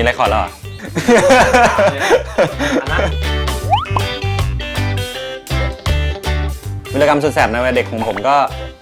นี้ไรคอร์ดแล้วเหรอวิรกรรมสุดแสบในวัยเด็กของผมก็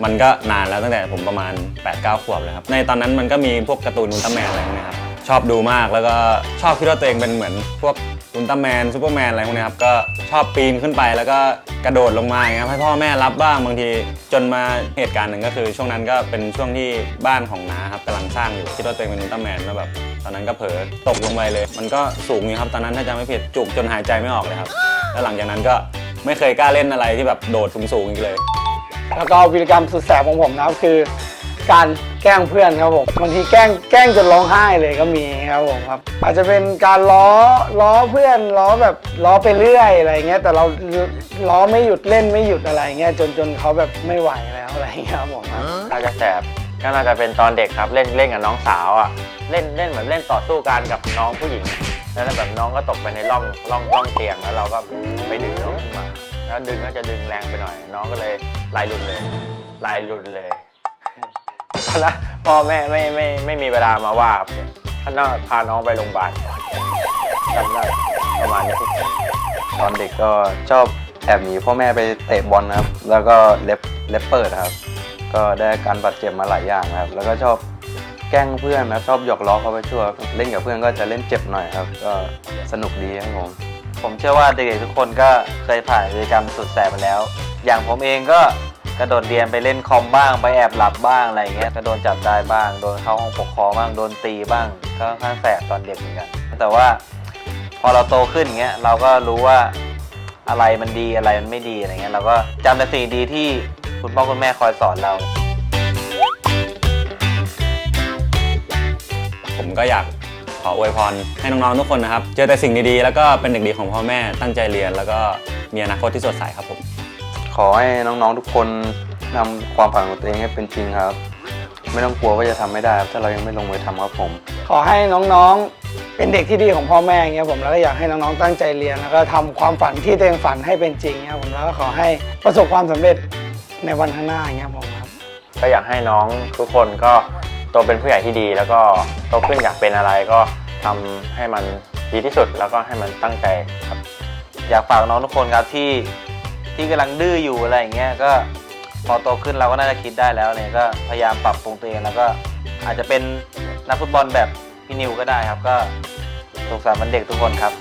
มันก็นานแล้วตั้งแต่ผมประมาณ 8-9 ขวบเลยครับ ในตอนนั้นมันก็มีพวกการ์ตูนอุลตร้าแมนอะไรพวกนี้ครับ ชอบดูมากแล้วก็ชอบคิดว่าตัวเองเป็นเหมือนพวกอุลตร้าแมนซูเปอร์แมนอะไรพวกนี้ครับก็ชอบปีนขึ้นไปแล้วก็กระโดดลงมาอย่างเงี้ยครับให้พ่อแม่รับบ้างบางทีจนมาเหตุการณ์หนึ่งก็คือ ช่วงนั้นก็เป็นช่วงที่บ้านของน้าครับกำลังสร้างอยู่คิดว่าตัวเองเป็นอุลตร้าแมนแล้วแบบตอนนั้นก็เผลอตกลงไปเลย มันก็สูงอยู่ครับตอนนั้นถ้าจำไม่ผิดจุกจนหายใจไม่ออกเลยครับแล้วหลังจากนั้นก็ไม่เคยกล้าเล่นอะไรที่แบบโดดสูงๆอีกเลย แล้วก็วีรกรรมสุดแสบของผมนะครับคือ การแกล้งเพื่อนครับผมบางทีแกล้งแกล้งจนร้องไห้เลยก็มีครับผมครับ อาจจะเป็นการล้อล้อเพื่อนล้อแบบล้อไปเรื่อยอะไรเงี้ยแต่เราล้อไม่หยุดเล่นไม่หยุดอะไรเงี้ยจนจนเขาแบบไม่ไหวแล้วอะไรเงี้ยครับผมครับน่าจะแสบก็น่าจะเป็นตอนเด็กครับเล่นเล่นกับน้องสาวอะเล่นเล่นเหมือนเล่นต่อสู้กันกับน้องผู้หญิง แล้วแบบน้องก็ตกไปในร่องร่องร่องเตียงแล้วเราก็ไปดึงน้องขึ้นมาแล้วดึงก็จะดึงแรงไปหน่อย น้องก็เลยลายหลุดเลยลายหลุดเลย ตอนนั้นพ่อแม่ไม่ไม่ไม่มีเวลามาว่าท่านน่าพาน้องไปโรงพยาบาลจำได้ประมาณนี้ตอนเด็กก็ชอบแอบหนีพ่อแม่ไปเตะบอลนะครับ แล้วก็เล็บเล็บเปิดครับ ก็ได้การบาดเจ็บมาหลายอย่างครับ แล้วก็ชอบแกล้งเพื่อนนะชอบหยอกล้อเขาไปทั่ว เล่นกับเพื่อนก็จะเล่นเจ็บหน่อยครับ ก็สนุกดีครับผม ผมเชื่อว่าเด็กๆทุกคนก็เคยผ่านกิจกรรมสุดแสบมาแล้ว อย่างผมเองก็ กระโดดเรียนไปเล่นคอมบ้างไปแอบหลับบ้างอะไรเงี้ยก็โดนจับได้บ้าง โดนเข้าห้องปกครองบ้างโดนตีบ้างก็ค่อนข้างแสบตอนเด็กเหมือนกันแต่ว่าพอเราโตขึ้นเงี้ยเราก็รู้ว่าอะไรมันดีอะไรมันไม่ดีอะไรเงี้ยเราก็จำแต่สิ่งดีที่คุณพ่อคุณแม่คอยสอนเรา ผมก็อยากขออวยพรให้น้องๆทุกคนนะครับ เจอแต่สิ่งดีๆ แล้วก็เป็นเด็กดีของพ่อแม่ตั้งใจเรียน แล้วก็มีอนาคตที่สดใสครับผม ขอให้น้องๆทุกคนนำความฝันของตัวเองให้เป็นจริงครับ ไม่ต้องกลัวว่าจะทำไม่ได้ครับถ้าเรายังไม่ลงมือทำครับผม ขอให้น้องๆ เป็นเด็กที่ดีของพ่อแม่เงี้ยผมแล้วก็อยากให้น้องๆตั้งใจเรียนแล้วก็ทำความฝันที่ตัวเองฝันให้เป็นจริงเงี้ยผมแล้วก็ขอให้ประสบความสำเร็จในวันข้างหน้าเงี้ยผมครับ ก็อยากให้น้องทุกคนก็โตเป็นผู้ใหญ่ที่ดี แล้วก็โตขึ้นอยากเป็นอะไรก็ทำให้มันดีที่สุดแล้วก็ให้มันตั้งใจครับ อยากฝากน้องทุกคนครับที่ ที่กำลังดื้ออยู่อะไรอย่างเงี้ยก็พอโตขึ้นเราก็น่าจะคิดได้แล้วเนี่ยก็พยายามปรับปรุงตัวเองแล้วก็อาจจะเป็นนักฟุตบอลแบบพี่นิวก็ได้ครับ ก็สงสารมันเด็กทุกคนครับ